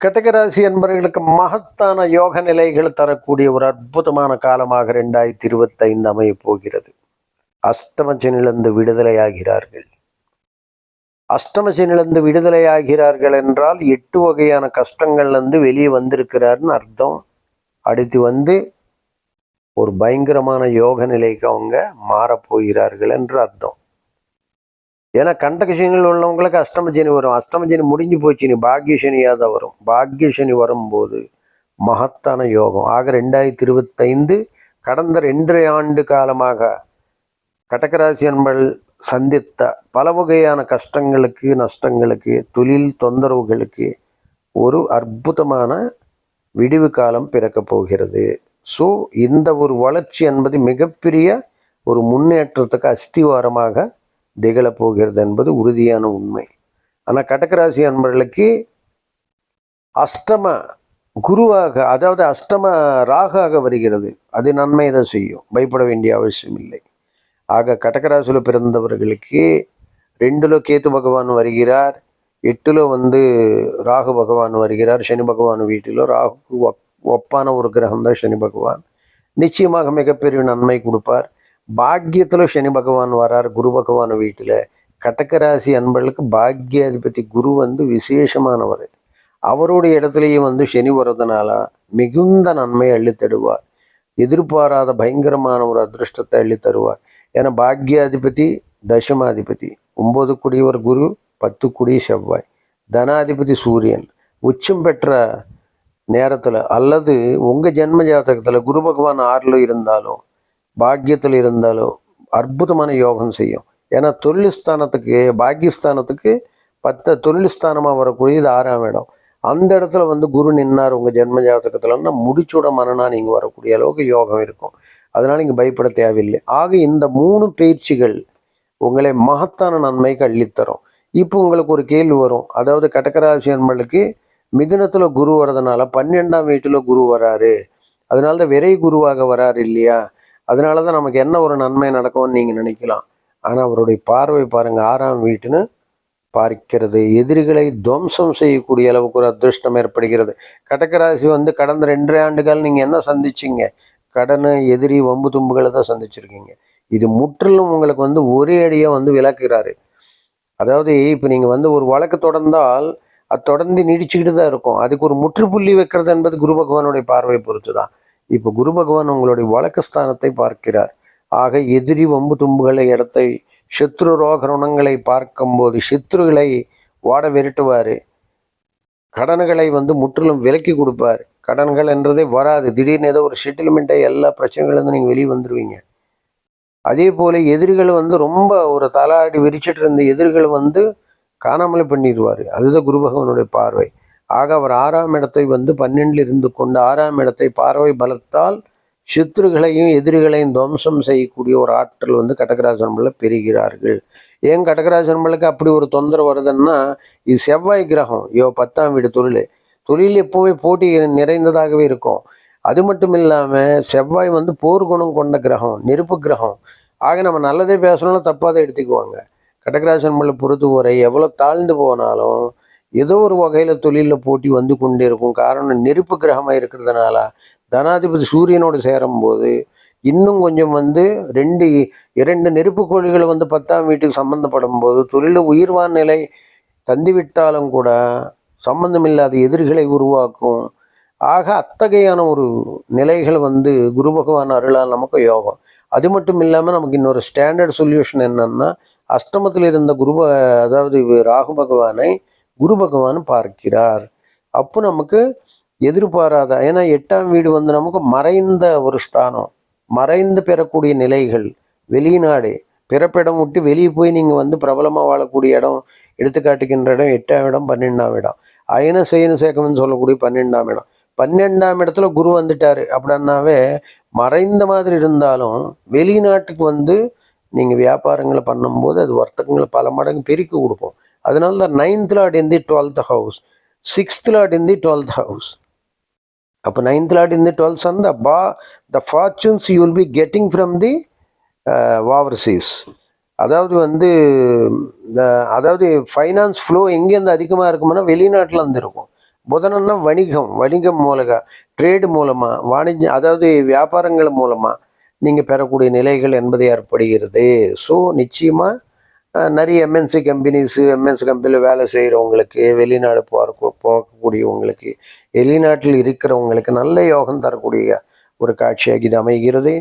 கடகராசி என்பவர்களுக்கு மகத்தான யோக நிலைகள் தரக்கூடிய ஒரு அற்புதமான காலமாக ரெண்டாயிரத்தி இருபத்தைந்து அமைய போகிறது. அஷ்டமச்சனிலிருந்து விடுதலையாகிறார்கள். விடுதலை விடுதலையாகிறார்கள் என்றால் எட்டு வகையான கஷ்டங்கள்லேருந்து வெளியே வந்திருக்கிறாருன்னு அர்த்தம். அடுத்து வந்து ஒரு பயங்கரமான யோக நிலைக்கு அவங்க மாறப்போகிறார்கள் என்று அர்த்தம். ஏன்னா கண்டகசனியில் உள்ளவங்களுக்கு அஷ்டமசனி வரும். அஷ்டமஜனி முடிஞ்சு போச்சு நீ பாக்கிய சனியாக தான் வரும் பாக்யசனி வரும்போது மகத்தான யோகம். ஆக ரெண்டாயிரத்தி இருபத்தைந்து கடந்த ரெண்டரை ஆண்டு காலமாக கடகராசி என்பர்கள் சந்தித்த பல வகையான கஷ்டங்களுக்கு நஷ்டங்களுக்கு தொழில் தொந்தரவுகளுக்கு ஒரு அற்புதமான விடிவு காலம் பிறக்கப் போகிறது. ஸோ இந்த ஒரு வளர்ச்சி என்பது மிகப்பெரிய ஒரு முன்னேற்றத்துக்கு அஸ்திவாரமாக திகழப் போகிறது என்பது உறுதியான உண்மை. ஆனால் கடகராசி அன்பர்களுக்கு அஷ்டம குருவாக அதாவது அஷ்டம ராகாக வருகிறது. அது நன்மை தான் செய்யும். பயப்பட வேண்டிய அவசியம் இல்லை. ஆக கடகராசியில் பிறந்தவர்களுக்கு ரெண்டுல கேத்து பகவான் வருகிறார். எட்டுல வந்து ராகு பகவான் வருகிறார். சனி பகவான் வீட்டிலோ ராகு ஒப் ஒப்பான ஒரு கிரகம் தான் சனி பகவான். நிச்சயமாக மிகப்பெரிய நன்மை கொடுப்பார். பாக்கியத்தில் சனி பகவான் வரார் குரு பகவான் வீட்டில். கடகராசி அன்பர்களுக்கு பாக்கியாதிபதி குரு வந்து விசேஷமானவர். அவருடைய இடத்துலையே வந்து சனி வரதுனால மிகுந்த நன்மை அள்ளித்தடுவார் எதிர்பாராத பயங்கரமான ஒரு அதிர்ஷ்டத்தை அள்ளித்தருவார். ஏன்னா பாக்யாதிபதி தசமாதிபதி. ஒம்பது குடியவர் குரு பத்து குடி செவ்வாய். தனாதிபதி சூரியன். உச்சம் பெற்ற நேரத்தில் அல்லது உங்கள் ஜென்ம ஜாதகத்தில் குரு பகவான் ஆறில் இருந்தாலும் பாக்கியத்தில் இருந்தாலோ அற்புதமான யோகம் செய்யும். ஏன்னா தொழில் ஸ்தானத்துக்கு பாக்கியஸ்தானத்துக்கு பத்த தொழில்ஸ்தானமாக வரக்கூடிய வரக்கூடியது ஆறாம் இடம். அந்த இடத்துல வந்து குரு நின்னார் உங்கள் ஜென்ம ஜாதகத்துலன்னா முடிச்சோட மனனா நீங்கள் வரக்கூடிய அளவுக்கு யோகம் இருக்கும். அதனால் நீங்கள் பயப்பட தேவையில்லை. ஆக இந்த மூணு பயிற்சிகள் உங்களை மகத்தான நன்மைக்கு அள்ளித்தரும். இப்போ உங்களுக்கு ஒரு கேள்வி வரும். அதாவது கடகராசி அன்பளுக்கு மிதுனத்தில் குரு வர்றதுனால பன்னெண்டாம் வீட்டில் குரு வராரு. அதனால தான் விரை குருவாக வராரு இல்லையா? அதனால தான் நமக்கு என்ன ஒரு நன்மை நடக்கும்னு நீங்கள் நினைக்கலாம். ஆனால் அவருடைய பார்வை பாருங்கள் ஆறாம் வீட்டுன்னு பார்க்கிறது. எதிரிகளை துவம்சம் செய்யக்கூடிய அளவுக்கு ஒரு அதிருஷ்டம் ஏற்படுகிறது. கடகராசி வந்து கடந்த ரெண்டரை ஆண்டுகள் நீங்கள் என்ன சந்திச்சிங்க? கடனை எதிரி வம்பு தும்புகளை தான் சந்திச்சிருக்கீங்க. இது முற்றிலும் உங்களுக்கு வந்து ஒரே அடியாக வந்து விளக்குகிறாரு அதாவது இப்போ நீங்கள் வந்து ஒரு வழக்கு தொடர்ந்தால் அது தொடர்ந்து நீடிச்சுக்கிட்டு தான் இருக்கும். அதுக்கு ஒரு முற்றுப்புள்ளி வைக்கிறது என்பது குரு பகவானுடைய பார்வை பொறுத்து தான் இப்போ குரு பகவான் உங்களுடைய வழக்கு ஸ்தானத்தை பார்க்கிறார். ஆக எதிரி வம்பு தும்புகளை இடத்தை சத்ரு ரோக ருணங்களை பார்க்கும்போது சத்ருகளை வாட விரட்டுவார். கடன்களை வந்து முற்றிலும் விலக்கி கொடுப்பார். கடன்கள் என்றதே வராது. திடீர்னு ஏதோ ஒரு செட்டில்மெண்ட்டை எல்லா பிரச்சனைகள்லேருந்து நீங்கள் வெளியே வந்துடுவீங்க அதே போல் எதிரிகள் வந்து ரொம்ப ஒரு தலாடி விரிச்சிட்டு இருந்த எதிரிகள் வந்து காணாமலே பண்ணிடுவார். அதுதான் குரு பகவானுடைய பார்வை. ஆக அவர் ஆறாம் இடத்தை வந்து பன்னெண்டில் இருந்து கொண்டு ஆறாம் இடத்தை பார்வை பலத்தால் சித்ருகளையும் எதிரிகளையும் துவம்சம் செய்யக்கூடிய ஒரு ஆற்றல் வந்து கடகராஜன்மல்ல பெறுகிறார்கள். ஏன் கடகராஜன்மலுக்கு அப்படி ஒரு தொந்தரவு வருதுன்னா இது செவ்வாய் கிரகம் யோ பத்தாம் வீடு தொழில். தொழில் எப்போவே போட்டி நிறைந்ததாகவே இருக்கும். அது மட்டும் இல்லாமல் செவ்வாய் வந்து போர் குணம் கொண்ட கிரகம் நெருப்பு கிரகம். ஆக நம்ம நல்லதே பேசணும்னா தப்பாக தான் எடுத்துக்குவாங்க. கடகராஜன்மலை பொறுத்தவரை எவ்வளோ தாழ்ந்து போனாலும் ஏதோ ஒரு வகையில் தொழிலில் போட்டி வந்து கொண்டே இருக்கும். காரணம் நெருப்பு கிரகமாக இருக்கிறதுனால தனாதிபதி சூரியனோடு சேரும்போது இன்னும் கொஞ்சம் வந்து ரெண்டு இரண்டு நெருப்பு கோழிகளை வந்து பத்தாம் வீட்டுக்கு சம்மந்தப்படும் போது தொழிலில் உயிர்வான் நிலை தந்துவிட்டாலும் கூட சம்பந்தமில்லாத எதிரிகளை உருவாக்கும். ஆக அத்தகையான ஒரு நிலைகள் வந்து குரு பகவான் அருளால் நமக்கு யோகம். அது மட்டும் இல்லாமல் நமக்கு இன்னொரு ஸ்டாண்டர்ட் சொல்யூஷன் என்னன்னா அஷ்டமத்தில் இருந்த குரு அதாவது ராகு பகவானை குரு பகவான் பார்க்கிறார். அப்போ நமக்கு எதிர்பாராத ஏன்னா எட்டாம் வீடு வந்து நமக்கு மறைந்த ஒரு ஸ்தானம். மறைந்து பெறக்கூடிய நிலைகள் வெளிநாடு. பிறப்பிடம் விட்டு வெளியே போய் நீங்கள் வந்து பிரபலமாக வாழக்கூடிய இடம் எடுத்துக்காட்டுகின்ற இடம் எட்டாம் இடம் பன்னெண்டாம் இடம். அயன செயன சேகம்னு சொல்லக்கூடிய பன்னெண்டாம் இடம். பன்னெண்டாம் இடத்துல குரு வந்துட்டார் அப்படின்னாவே மறைந்த மாதிரி இருந்தாலும் வெளிநாட்டுக்கு வந்து நீங்கள் வியாபாரங்களை பண்ணும்போது அது வர்த்தகங்களை பல மடங்கு பெருக்கி கொடுக்கும். அதனால தான் ninth lord in the twelfth house sixth lord in the twelfth house அப்போ ninth lord in the twelfth sun the பா the fortunes you will be getting from the overseas அதாவது வந்து அதாவது ஃபைனான்ஸ் ஃப்ளோ எங்கேருந்து அதிகமாக இருக்குமோனா வெளிநாட்டில் இருந்து இருக்கும். புதனன்னா வணிகம் வணிகம் மூலமாக ட்ரேடு மூலமாக வாணிஜ்ய அதாவது வியாபாரங்கள் மூலமாக நீங்கள் பெறக்கூடிய நிலைகள் என்பது ஏற்படுகிறது. ஸோ நிச்சயமாக நிறைய எம்என்சி கம்பெனிஸு எம்என்சி கம்பெனியில் வேலை செய்கிறவங்களுக்கு வெளிநாடு போக போகக்கூடியவங்களுக்கு வெளிநாட்டில் இருக்கிறவங்களுக்கு நல்ல யோகம் தரக்கூடிய ஒரு காட்சியாக இது அமைகிறது.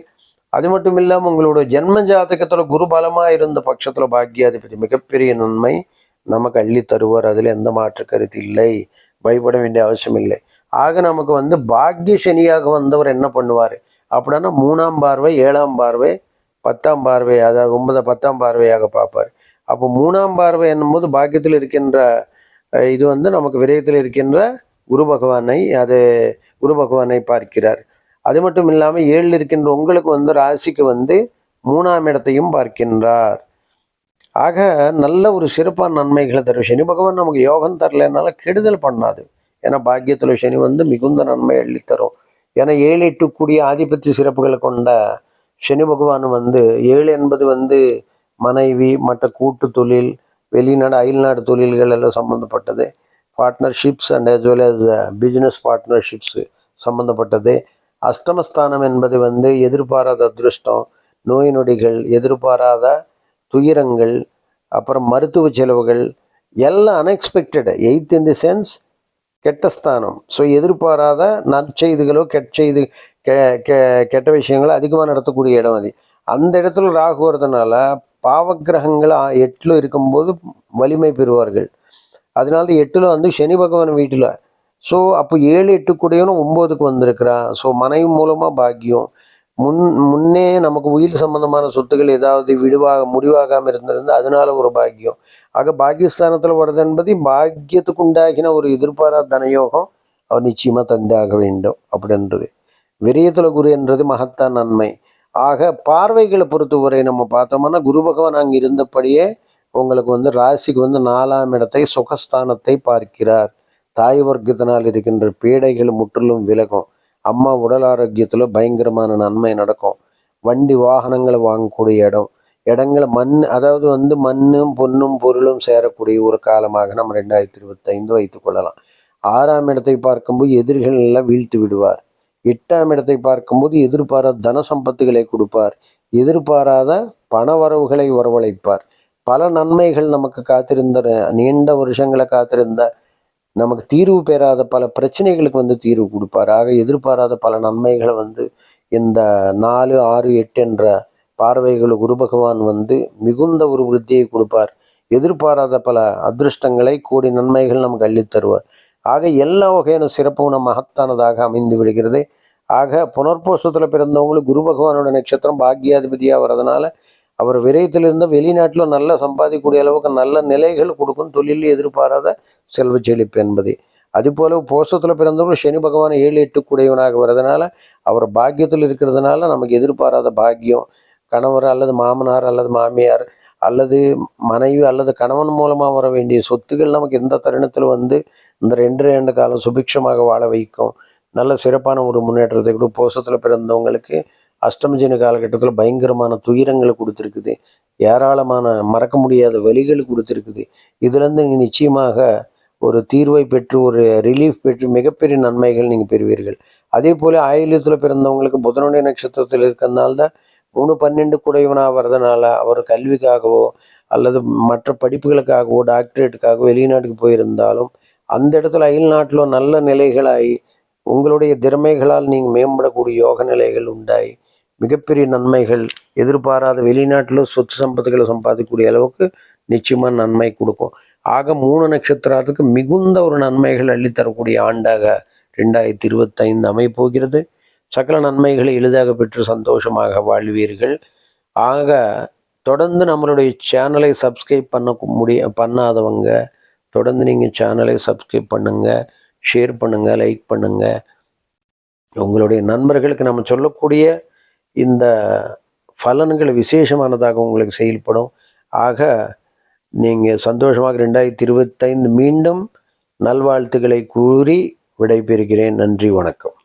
அது மட்டும் இல்லாமல் உங்களோட ஜென்ம ஜாதகத்தில் குரு பலமாக இருந்த பட்சத்தில் பாக்கியாதிபதி மிகப்பெரிய நன்மை. நமக்கு அள்ளி தருவார். அதில் எந்த மாற்று கருத்து இல்லை. பயப்பட வேண்டிய அவசியம் இல்லை. ஆக நமக்கு வந்து பாக்ய சனியாக வந்தவர் என்ன பண்ணுவார்? அப்படின்னா மூணாம் பார்வை ஏழாம் பார்வை பத்தாம் பார்வை அதாவது ஒன்பது பத்தாம் பார்வையாக பார்ப்பார். அப்போ மூணாம் பார்வை என்னும்போது பாக்கியத்தில் இருக்கின்ற இது வந்து நமக்கு விரயத்தில் இருக்கின்ற குரு பகவானை அது குரு பகவானை பார்க்கிறார். அது மட்டும் இல்லாமல் ஏழில் இருக்கின்ற உங்களுக்கு வந்து ராசிக்கு வந்து மூணாம் இடத்தையும் பார்க்கின்றார். ஆக நல்ல ஒரு சிறப்பான நன்மைகளை தரும் சனி பகவான் நமக்கு யோகம் தரலனால கெடுதல் பண்ணாது. ஏன்னா பாக்கியத்தில் சனி வந்து மிகுந்த நன்மை எழுதித்தரும் ஏன்னா ஏழு எட்டுக்கூடிய ஆதிபத்திய சிறப்புகளை கொண்ட சனி பகவான் வந்து ஏழு என்பது வந்து மனைவி மற்ற கூட்டு தொழில் வெளிநாடு அயல்நாடு தொழில்கள் எல்லாம் சம்மந்தப்பட்டது partnerships and as well as business பார்ட்னர்ஷிப்ஸு சம்மந்தப்பட்டது அஷ்டமஸ்தானம் என்பது வந்து எதிர்பாராத அதிருஷ்டம் நோய் நொடிகள் எதிர்பாராத துயரங்கள் அப்புறம் மருத்துவ செலவுகள் எல்லாம் unexpected eighth in the sense கெட்ட ஸ்தானம். ஸோ எதிர்பாராத நற்செய்திகளோ கெட்செய்தி கெ கெ கெட்ட விஷயங்களோ அதிகமாக நடத்தக்கூடிய இடம் அது. அந்த இடத்துல ராகு வரதுனால பாவக்கிரகங்கள் எட்டில் இருக்கும்போது வலிமை பெறுவார்கள். அதனால எட்டில் வந்து சனி பகவான் வீட்டில். ஸோ அப்போ ஏழு எட்டு கூடையும் ஒம்போதுக்கு வந்திருக்கிறான் ஸோ மனைவி மூலமாக பாக்கியம். முன் முன்னே நமக்கு உயிர் சம்பந்தமான சொத்துக்கள் ஏதாவது விடுவாக முடிவாகாமல் இருந்திருந்தால் அதனால ஒரு பாக்கியம். ஆக பாக்கியஸ்தானத்தில் வருது என்பது பாக்கியத்துக்கு உண்டாகின ஒரு எதிர்பாராத தனயோகம் அவர் நிச்சயமாக தந்தாக வேண்டும். அப்படின்றது. விரயத்தில் குரு என்றது மகத்தான் நன்மை. ஆக பார்வைகளை பொறுத்தவரை நம்ம பார்த்தோம்னா குரு பகவான் அங்கே இருந்தபடியே உங்களுக்கு வந்து ராசிக்கு வந்து நாலாம் இடத்தை சுகஸ்தானத்தை பார்க்கிறார். தாய் வர்க்கத்தினால் இருக்கின்ற பீடைகள் முற்றிலும் விலகும். அம்மா உடல் ஆரோக்கியத்தில் பயங்கரமான நன்மை நடக்கும். வண்டி வாகனங்களை வாங்கக்கூடிய இடம். இடங்களை மண் அதாவது வந்து மண்ணும் பொண்ணும் பொருளும் சேரக்கூடிய ஒரு காலமாக நம்ம ரெண்டாயிரத்தி இருபத்தைந்து வைத்துக் கொள்ளலாம். ஆறாம் இடத்தை பார்க்கும்போது எதிரிகள் எல்லாம் வீழ்த்து விடுவார். எட்டாம் இடத்தை பார்க்கும்போது எதிர்பாராத தன சம்பத்துகளை கொடுப்பார். எதிர்பாராத பண வரவுகளை வரவழைப்பார். பல நன்மைகள் நமக்கு காத்திருந்த நீண்ட வருஷங்களை காத்திருந்த நமக்கு தீர்வு பெறாத பல பிரச்சனைகளுக்கு வந்து தீர்வு கொடுப்பார். ஆக எதிர்பாராத பல நன்மைகளை வந்து இந்த நாலு ஆறு எட்டு என்ற பார்வைகள் குரு பகவான் வந்து மிகுந்த ஒரு விருத்தியை கொடுப்பார். எதிர்பாராத பல அதிருஷ்டங்களை கோடி நன்மைகள் நமக்கு அள்ளித் தருவார் ஆக எல்லா வகையான சிறப்பும் நம்ம மகத்தானதாக அமைந்து விடுகிறது. ஆக புனர்போஷத்தில் பிறந்தவங்களுக்கு குரு பகவானோட நட்சத்திரம் பாக்கியாதிபதியாக வர்றதுனால அவர் விரயத்திலிருந்து வெளிநாட்டில் நல்லா சம்பாதிக்கக்கூடிய அளவுக்கு நல்ல நிலைகள் கொடுக்கும் தொழிலில் எதிர்பாராத செல்வ செழிப்பு என்பது. அதுபோல போஷத்தில் பிறந்தவர்கள் சனி பகவான் ஏழு எட்டு கூடையவனாக வர்றதுனால அவர் பாக்கியத்தில் இருக்கிறதுனால நமக்கு எதிர்பாராத பாக்கியம். கணவர் அல்லது மாமனார் அல்லது மாமியார் அல்லது மனைவி அல்லது கணவன் மூலமாக வர வேண்டிய சொத்துக்கள் நமக்கு எந்த தருணத்தில் வந்து இந்த ரெண்டு ரெண்டு காலம் சுபிக்ஷமாக வாழ வைக்கும். நல்ல சிறப்பான ஒரு முன்னேற்றத்தை கூட. போஷத்தில் பிறந்தவங்களுக்கு அஷ்டமஜன காலகட்டத்தில் பயங்கரமான துயரங்களை கொடுத்துருக்குது. ஏராளமான மறக்க முடியாத வழிகள் கொடுத்துருக்குது. இதுலேருந்து நீங்கள் நிச்சயமாக ஒரு தீர்வை பெற்று ஒரு ரிலீஃப் பெற்று மிகப்பெரிய நன்மைகள் நீங்கள் பெறுவீர்கள். அதே போல் ஆயிலத்தில் பிறந்தவங்களுக்கு புதனுடைய நட்சத்திரத்தில் இருக்கிறதுனால தான் மூணு பன்னெண்டு குடைவனாக வர்றதுனால அவர் கல்விக்காகவோ அல்லது மற்ற படிப்புகளுக்காகவோ டாக்டரேட்டுக்காகவோ வெளிநாட்டுக்கு போயிருந்தாலும் அந்த இடத்துல அயல் நாட்டில் நல்ல நிலைகளாகி உங்களுடைய திறமைகளால் நீங்கள் மேம்படக்கூடிய யோக நிலைகள் உண்டாய். மிகப்பெரிய நன்மைகள் எதிர்பாராத வெளிநாட்டில் சொத்து சம்பத்துகளை சம்பாதிக்கக்கூடிய அளவுக்கு நிச்சயமாக நன்மை கொடுக்கும். ஆக மூணு நட்சத்திரத்துக்கு மிகுந்த ஒரு நன்மைகள் அள்ளித்தரக்கூடிய ஆண்டாக ரெண்டாயிரத்தி இருபத்தைந்து அமைப்போகிறது சகல நன்மைகளை எளிதாக பெற்று சந்தோஷமாக வாழ்வீர்கள். ஆக தொடர்ந்து நம்மளுடைய சேனலை சப்ஸ்கிரைப் பண்ண முடிய பண்ணாதவங்க தொடர்ந்து நீங்கள் சேனலை சப்ஸ்கிரைப் பண்ணுங்கள் ஷேர் பண்ணுங்கள் லைக் பண்ணுங்கள் உங்களுடைய நண்பர்களுக்கு நம்ம சொல்லக்கூடிய இந்த பலன்கள் விசேஷமானதாக உங்களுக்கு செயல்படும். ஆக நீங்கள் சந்தோஷமாக ரெண்டாயிரத்தி இருபத்தைந்து மீண்டும் நல்வாழ்த்துக்களை கூறி விடைபெறுகிறேன். நன்றி வணக்கம்.